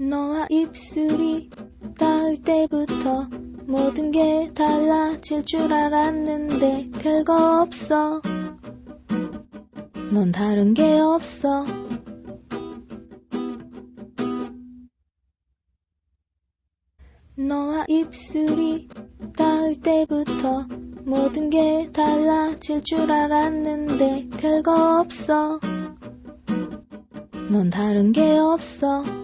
너와 입술이 닿을 때부터 모든 게 달라질 줄 알았는데 별거 없어. 넌 다른 게 없어. 너와 입술이 닿을 때부터 모든 게 달라질 줄 알았는데 별거 없어. 넌 다른 게 없어.